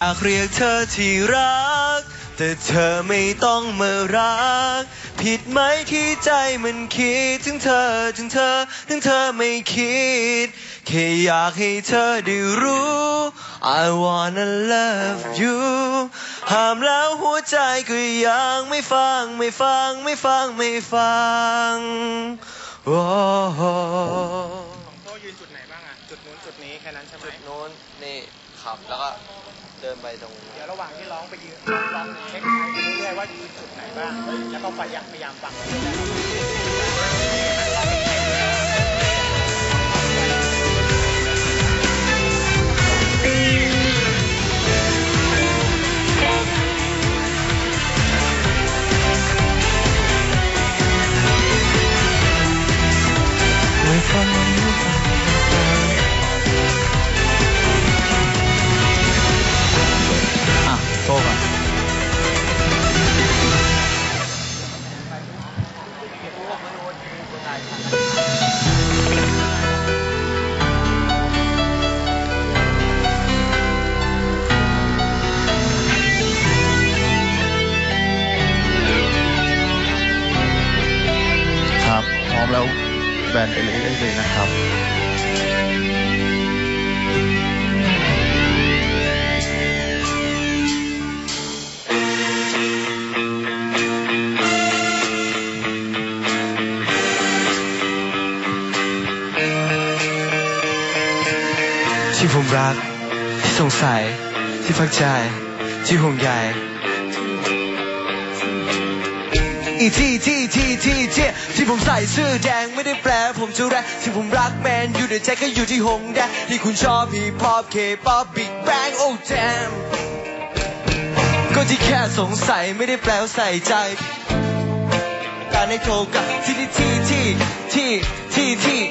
อยากเรียกเธอที่รัก แต่เธอไม่ต้องมารัก ผิดไหมที่ใจมันคิด ถึงเธอถึงเธอ ถึงเธอไม่คิด แค่อยากให้เธอได้รู้ I wanna love you ห้ามแล้วหัวใจก็ยังไม่ฟังไม่ฟังไม่ฟังไม่ฟังโอ้โหของโต้ยืนจุดไหนบ้างอะจุดนู้นจุดนี้แค่นั้นใช่ไหมจุดโน้นนี่ขับแล้วก็ เดินไปตรงเดี๋ยวระหว่างที่ร้องไปยืนลองเช็คไปเรื่อยๆว่ายืนจุดไหนบ้าง แล้วก็พยายามพยายามฟังไปเรื่อยไโต้ก่อนครับ พร้อมแล้วแบนไปเลยได้เลยนะครับ ที่ผมรัก ที่สงสัย ที่ฟังใจ ที่ห่วงใยอีที่ที่ที่ที่ที่ที่ผมใส่เสื้อแดงไม่ได้แปลผมจะแรกที่ผมรักแมนอยู่ในใจก็อยู่ที่หงแดงที่คุณชอบฮีพอปเคป๊อปบิ๊กแบงโอ้แจมก็ที่แค่สงสัยไม่ได้แปลว่าใส่ใจการให้โทรกับที่ที่ที่ที่ที่ที่